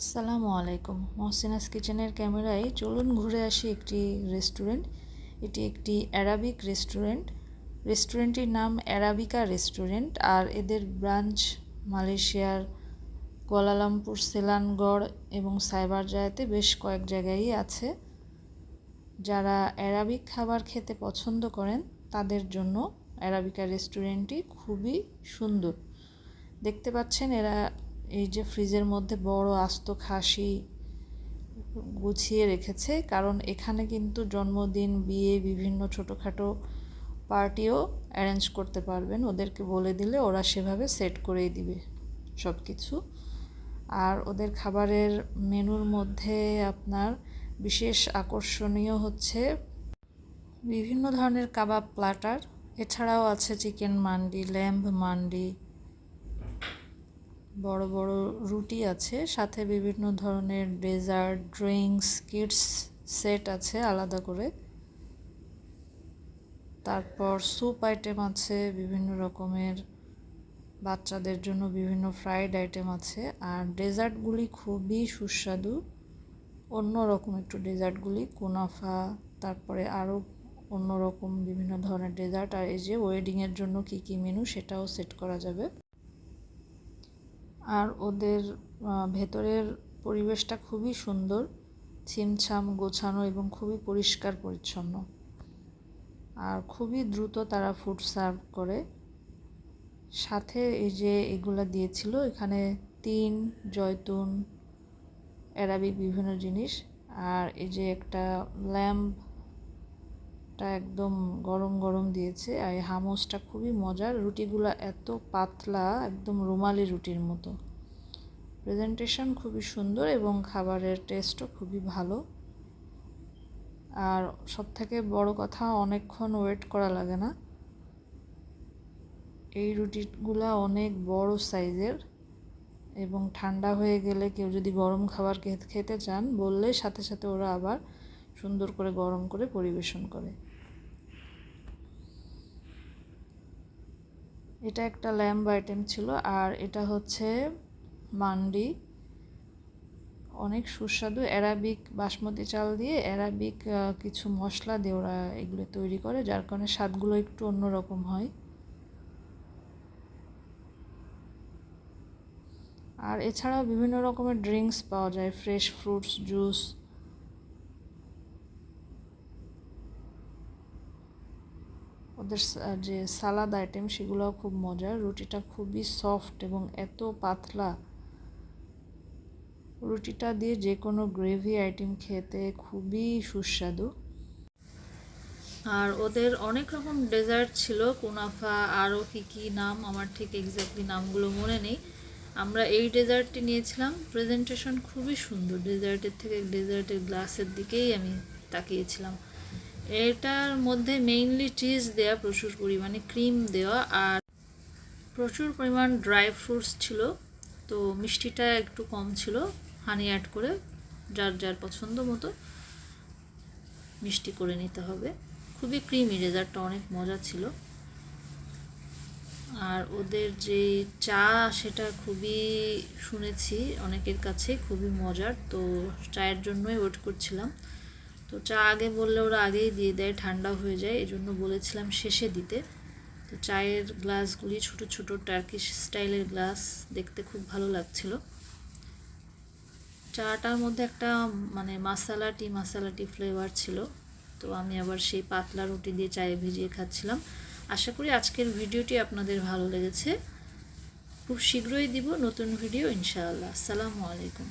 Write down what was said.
আসসালামু আলাইকুম। মহসিনাস কিচেনের ক্যামেরায় চলুন ঘুরে আসি একটি রেস্টুরেন্ট। এটি একটি অ্যারাবিক রেস্টুরেন্ট। রেস্টুরেন্টটির নাম অ্যারাবিকা রেস্টুরেন্ট আর এদের ব্রাঞ্চ মালয়েশিয়ার কুয়ালালামপুর, সেলানগড় এবং সাইবার জায়াতে বেশ কয়েক জায়গায়ই আছে। যারা অ্যারাবিক খাবার খেতে পছন্দ করেন, তাদের জন্য অ্যারাবিকা রেস্টুরেন্টটি খুবই সুন্দর। দেখতে পাচ্ছেন এরা এই যে ফ্রিজের মধ্যে বড় আস্ত খাসি গুছিয়ে রেখেছে, কারণ এখানে কিন্তু জন্মদিন, বিয়ে, বিভিন্ন ছোটোখাটো পার্টিও অ্যারেঞ্জ করতে পারবেন। ওদেরকে বলে দিলে ওরা সেভাবে সেট করেই দিবে সব কিছু আর ওদের খাবারের মেনুর মধ্যে আপনার বিশেষ আকর্ষণীয় হচ্ছে বিভিন্ন ধরনের কাবাব প্লাটার। এছাড়াও আছে চিকেন মান্ডি, ল্যাম্ব মান্ডি বড় বড় রুটি আছে, সাথে বিভিন্ন ধরনের ডেজার্ট, ড্রিঙ্কস কিডস সেট আছে আলাদা করে। তারপর স্যুপ আইটেম আছে, বিভিন্ন রকমের। বাচ্চাদের জন্য বিভিন্ন ফ্রাইড আইটেম আছে। আর ডেজার্টগুলি খুবই সুস্বাদু। অন্য রকম একটু ডেজার্টগুলি, কুনাফা, তারপরে আরও অন্যরকম বিভিন্ন ধরনের ডেজার্ট। আর এই যে ওয়েডিংয়ের জন্য কী কী মেনু সেটাও সেট করা যাবে। আর ওদের ভেতরের পরিবেশটা খুবই সুন্দর, ছিমছাম গোছানো এবং খুবই পরিষ্কার পরিচ্ছন্ন। আর খুবই দ্রুত তারা ফুড সার্ভ করে। সাথে এই যে এগুলা দিয়েছিল, এখানে তিন, জয়তুন, অ্যারাবিক বিভিন্ন জিনিস। আর এই যে একটা ল্যাম্পটা একদম গরম গরম দিয়েছে আর এই হামসটা খুবই মজার। রুটিগুলো এত পাতলা, একদম রুমালি রুটির মতো। প্রেজেন্টেশন খুবই সুন্দর এবং খাবারের টেস্টও খুবই ভালো। আর সব থেকে বড় কথা, অনেকক্ষণ ওয়েট করা লাগে না। এই রুটিগুলো অনেক বড় সাইজের এবং ঠান্ডা হয়ে গেলে কেউ যদি গরম খাবার খেতে চান, বললে সাথে সাথে ওরা আবার সুন্দর করে গরম করে পরিবেশন করে। এটা একটা ল্যাম্ব আইটেম ছিল, আর এটা হচ্ছে মান্ডি। অনেক সুস্বাদু অ্যারাবিক বাসমতি চাল দিয়ে অ্যারাবিক কিছু মশলা দিয়ে ওরা এগুলো তৈরি করে, যার কারণে স্বাদগুলো একটু অন্যরকম হয়। আর এছাড়াও বিভিন্ন রকমের ড্রিঙ্কস পাওয়া যায়, ফ্রেশ ফ্রুটস, জুস। ওদের যে সালাদ আইটেম সেগুলোও খুব মজার রুটিটা খুবই সফট এবং এত পাতলা। রুটিটা দিয়ে যে কোনো গ্রেভি আইটেম খেতে খুবই সুস্বাদু। আর ওদের অনেক রকম ডেজার্ট ছিল, কুনাফা, আরও কী কী নাম, আমার ঠিক এক্স্যাক্টলি নামগুলো মনে নেই। আমরা এই ডেজার্টটি নিয়েছিলাম। প্রেজেন্টেশন খুবই সুন্দর। ডেজার্টের থেকে ডেজার্টের গ্লাসের দিকেই আমি তাকিয়েছিলাম। এটার মধ্যে মেইনলি চিজ দেওয়া প্রচুর পরিমাণে ক্রিম দেওয়া আর প্রচুর পরিমাণ ড্রাই ফ্রুটস ছিল। তো মিষ্টিটা একটু কম ছিল হানি অ্যাড করে যার যার পছন্দ মতো মিষ্টি করে নিতে হবে। খুবই ক্রিমি রেজার্টটা অনেক মজা ছিল। আর ওদের যে চা, সেটা খুবই শুনেছি অনেকের কাছে, খুবই মজার। তো চায়ের জন্যই ওয়েট করছিলাম। তো চা আগে বললে ওরা আগেই দিয়ে দেয়, ঠান্ডা হয়ে যায় এই জন্য বলেছিলাম শেষে দিতে। তো চায়ের গ্লাসগুলি ছোট ছোট টার্কিশ স্টাইলের গ্লাস, দেখতে খুব ভালো লাগছিল। চাটার মধ্যে একটা মানে মাসালা টি মাসালা টি ফ্লেভার ছিল। তো আমি আবার সেই পাতলা রুটি দিয়ে চায়ে ভিজিয়ে খাচ্ছিলাম। আশা করি আজকের ভিডিওটি আপনাদের ভালো লেগেছে। খুব শীঘ্রই দিব নতুন ভিডিও, ইনশাআল্লাহ। আসসালামু আলাইকুম।